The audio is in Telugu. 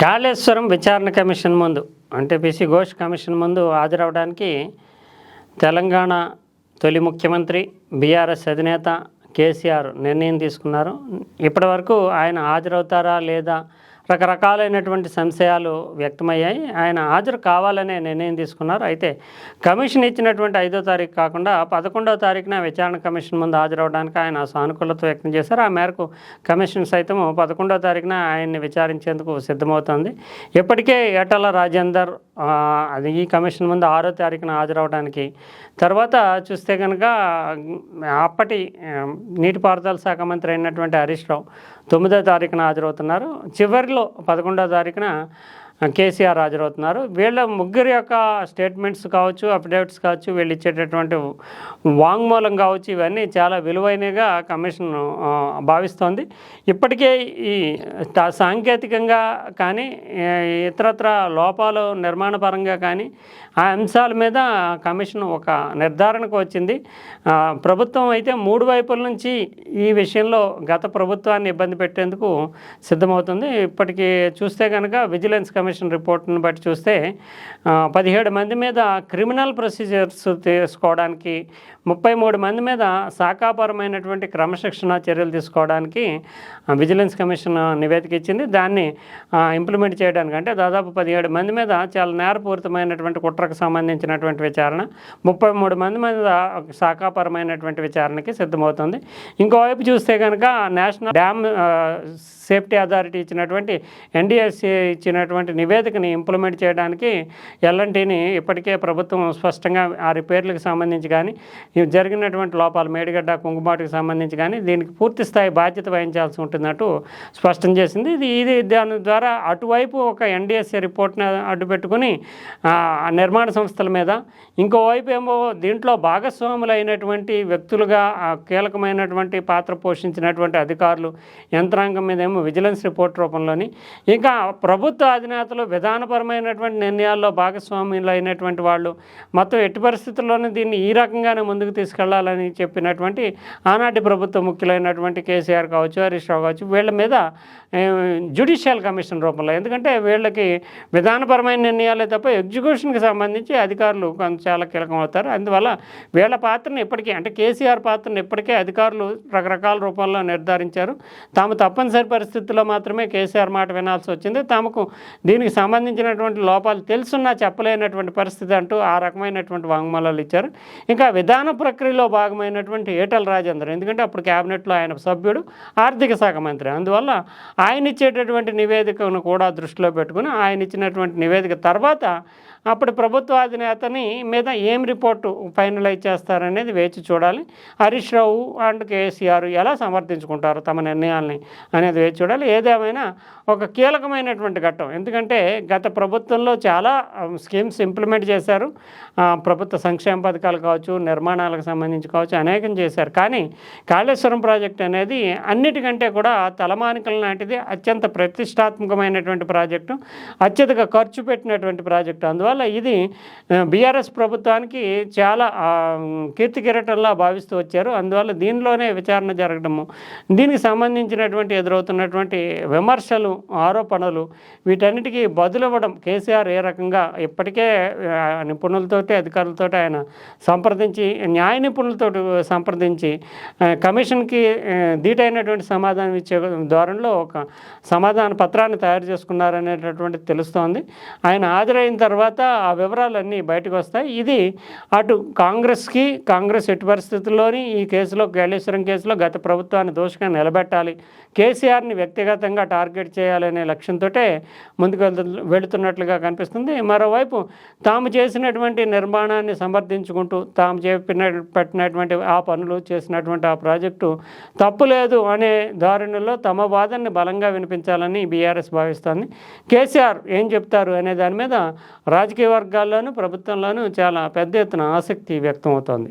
కాళేశ్వరం విచారణ కమిషన్ ముందు అంటే పిసి ఘోష్ కమిషన్ ముందు హాజరవడానికి తెలంగాణ తొలి ముఖ్యమంత్రి బీఆర్ఎస్ అధినేత కేసీఆర్ నిర్ణయం తీసుకున్నారు. ఇప్పటివరకు ఆయన హాజరవుతారా లేదా రకరకాలైనటువంటి సంశయాలు వ్యక్తమయ్యాయి. ఆయన హాజరు కావాలనే నిర్ణయం తీసుకున్నారు. అయితే కమిషన్ ఇచ్చినటువంటి ఐదో తారీఖు కాకుండా పదకొండవ తారీఖున విచారణ కమిషన్ ముందు హాజరవడానికి ఆయన సానుకూలత వ్యక్తం చేశారు. ఆ మేరకు కమిషన్ సైతం పదకొండవ తారీఖున ఆయన్ని విచారించేందుకు సిద్ధమవుతోంది. ఇప్పటికే ఏటల రాజేందర్ అది ఈ కమిషన్ ముందు ఆరో తారీఖున హాజరవడానికి. తర్వాత చూస్తే కనుక అప్పటి నీటిపారుదల శాఖ మంత్రి అయినటువంటి హరీష్ రావు తొమ్మిదో తారీఖున హాజరవుతున్నారు. చివరిలో పదకొండవ తారీఖున కేసీఆర్ హాజరవుతున్నారు. వీళ్ళ ముగ్గురు యొక్క స్టేట్మెంట్స్ కావచ్చు అప్డేట్స్ కావచ్చు వీళ్ళు ఇచ్చేటటువంటి వాంగ్మూలం కావచ్చు ఇవన్నీ చాలా విలువైనగా కమిషన్ భావిస్తోంది. ఇప్పటికే ఈ సాంకేతికంగా కానీ ఇతరత్ర లోపాలు నిర్మాణపరంగా కానీ ఆ అంశాల మీద కమిషన్ ఒక నిర్ధారణకు వచ్చింది. ప్రభుత్వం అయితే మూడు వైపుల నుంచి ఈ విషయంలో గత ప్రభుత్వాన్ని ఇబ్బంది పెట్టేందుకు సిద్ధమవుతుంది. ఇప్పటికీ చూస్తే కనుక విజిలెన్స్ కమిషన్ రిపోర్ట్ను బట్టి చూస్తే పదిహేడు మంది మీద క్రిమినల్ ప్రొసీజర్స్ తీసుకోవడానికి ముప్పై మూడు మంది మీద శాఖాపరమైనటువంటి క్రమశిక్షణ చర్యలు తీసుకోవడానికి విజిలెన్స్ కమిషన్ నివేదిక ఇచ్చింది. దాన్ని ఇంప్లిమెంట్ చేయడానికి అంటే దాదాపు పదిహేడు మంది మీద చాలా నేరపూరితమైనటువంటి కుట్రకు సంబంధించినటువంటి విచారణ ముప్పై మూడు మంది మీద శాఖాపరమైనటువంటి విచారణకి సిద్ధమవుతుంది. ఇంకోవైపు చూస్తే కనుక నేషనల్ డ్యామ్ సేఫ్టీ అథారిటీ ఇచ్చినటువంటి ఎన్డిఎస్సి ఇచ్చినటువంటి నివేదికని ఇంప్లిమెంట్ చేయడానికి ఎల్ఎన్టీని ఇప్పటికే ప్రభుత్వం స్పష్టంగా ఆ రిపేర్లకు సంబంధించి కానీ జరిగినటువంటి లోపాలు మేడిగడ్డ కుంకుమాటికి సంబంధించి కానీ దీనికి పూర్తి స్థాయి బాధ్యత వహించాల్సి ఉంటున్నట్టు స్పష్టం చేసింది. ఇది ఇది దాని ద్వారా అటువైపు ఒక ఎన్డీఎస్సీ రిపోర్ట్ని అడ్డు పెట్టుకుని నిర్మాణ సంస్థల మీద ఇంకోవైపు ఏమో దీంట్లో భాగస్వాములు అయినటువంటి వ్యక్తులుగా కీలకమైనటువంటి పాత్ర పోషించినటువంటి అధికారులు యంత్రాంగం మీద ఏమో విజిలెన్స్ రిపోర్ట్ రూపంలోని ఇంకా ప్రభుత్వ అధినేత అధినేతలు విధానపరమైనటువంటి నిర్ణయాల్లో భాగస్వాములు అయినటువంటి వాళ్ళు. మొత్తం ఎట్టి పరిస్థితుల్లోనూ దీన్ని ఈ రకంగానే ముందుకు తీసుకెళ్ళాలని చెప్పినటువంటి ఆనాటి ప్రభుత్వ ముఖ్యులైనటువంటి కేసీఆర్ కావచ్చు హరీష్ రావు కావచ్చు వీళ్ళ మీద జ్యుడిషియల్ కమిషన్ రూపంలో. ఎందుకంటే వీళ్ళకి విధానపరమైన నిర్ణయాలే తప్ప ఎగ్జిక్యూషన్కి సంబంధించి అధికారులు కొంత చాలా కీలకం అవుతారు. అందువల్ల వీళ్ళ పాత్రను ఇప్పటికే అంటే కేసీఆర్ పాత్రను ఇప్పటికే అధికారులు రకరకాల రూపాల్లో నిర్ధారించారు. తాము తప్పనిసరి పరిస్థితుల్లో మాత్రమే కేసీఆర్ మాట వినాల్సి వచ్చింది. తమకు దీనికి సంబంధించినటువంటి లోపాలు తెలుసున్నా చెప్పలేనటువంటి పరిస్థితి అంటూ ఆ రకమైనటువంటి వాంగ్మూలాలు ఇచ్చారు. ఇంకా విధాన ప్రక్రియలో భాగమైనటువంటి ఏటల రాజేందర్ ఎందుకంటే అప్పుడు క్యాబినెట్లో ఆయన సభ్యుడు ఆర్థిక శాఖ మంత్రి. అందువల్ల ఆయన ఇచ్చేటటువంటి నివేదికను కూడా దృష్టిలో పెట్టుకుని ఆయన ఇచ్చినటువంటి నివేదిక తర్వాత అప్పుడు ప్రభుత్వ అధినేతని మీద ఏం రిపోర్టు ఫైనలైజ్ చేస్తారనేది వేచి చూడాలి. హరీష్ రావు అండ్ కేసీఆర్ ఎలా సమర్థించుకుంటారు తమ నిర్ణయాల్ని అనేది వేచి చూడాలి. ఏదేమైనా ఒక కీలకమైనటువంటి ఘట్టం. ఎందుకంటే గత ప్రభుత్వంలో చాలా స్కీమ్స్ ఇంప్లిమెంట్ చేశారు. ప్రభుత్వ సంక్షేమ పథకాలు కావచ్చు నిర్మాణాలకు సంబంధించి కావచ్చు అనేకం చేశారు. కానీ కాళేశ్వరం ప్రాజెక్ట్ అనేది అన్నిటికంటే కూడా తలమానికల లాంటిది అత్యంత ప్రతిష్టాత్మకమైనటువంటి ప్రాజెక్టు అత్యధిక ఖర్చు పెట్టినటువంటి ప్రాజెక్టు. అందువల్ల ఇది బీఆర్ఎస్ ప్రభుత్వానికి చాలా కీర్తి కిరటంలా భావిస్తూ వచ్చారు. అందువల్ల దీనిలోనే విచారణ జరగడము. దీనికి సంబంధించినటువంటి ఎదురవుతున్నటువంటి విమర్శలు ఆరోపణలు వీటన్నిటికీ బదులివ్వడం కేసీఆర్ ఏ రకంగా ఇప్పటికే ఆ, నిపుణులతోటి అధికారులతోటి ఆయన సంప్రదించి న్యాయ నిపుణులతో సంప్రదించి కమిషన్కి దీటైనటువంటి ధీటైనటువంటి సమాధానం ఇచ్చే ధోరణిలో ఒక సమాధాన పత్రాన్ని తయారు చేసుకున్నారనేటటువంటి తెలుస్తోంది. ఆయన హాజరైన తర్వాత ఆ వివరాలన్నీ బయటకు వస్తాయి. ఇది అటు కాంగ్రెస్కి కాంగ్రెస్ ఎటు పరిస్థితుల్లోని ఈ కేసులో కాళేశ్వరం కేసులో గత ప్రభుత్వాన్ని దోషంగా నిలబెట్టాలి. కేసీఆర్ని వ్యక్తిగతంగా టార్గెట్ చేయాలనే లక్ష్యంతో ముందుకు వెళుతున్నట్లుగా కనిపిస్తుంది. మరోవైపు తాము చేసినటువంటి నిర్మాణాన్ని సమర్థించుకుంటూ తాము చెప్పిన పెట్టినటువంటి ఆ పనులు చేసినటువంటి ఆ ప్రాజెక్టు తప్పు లేదు అనే ధోరణిలో తమ వాదనని బలంగా వినిపించాలని బీఆర్ఎస్ భావిస్తోంది. కేసీఆర్ ఏం చెప్తారు అనే దాని మీద రాజకీయ వర్గాల్లోనూ ప్రభుత్వంలోనూ చాలా పెద్ద ఎత్తున ఆసక్తి వ్యక్తం అవుతోంది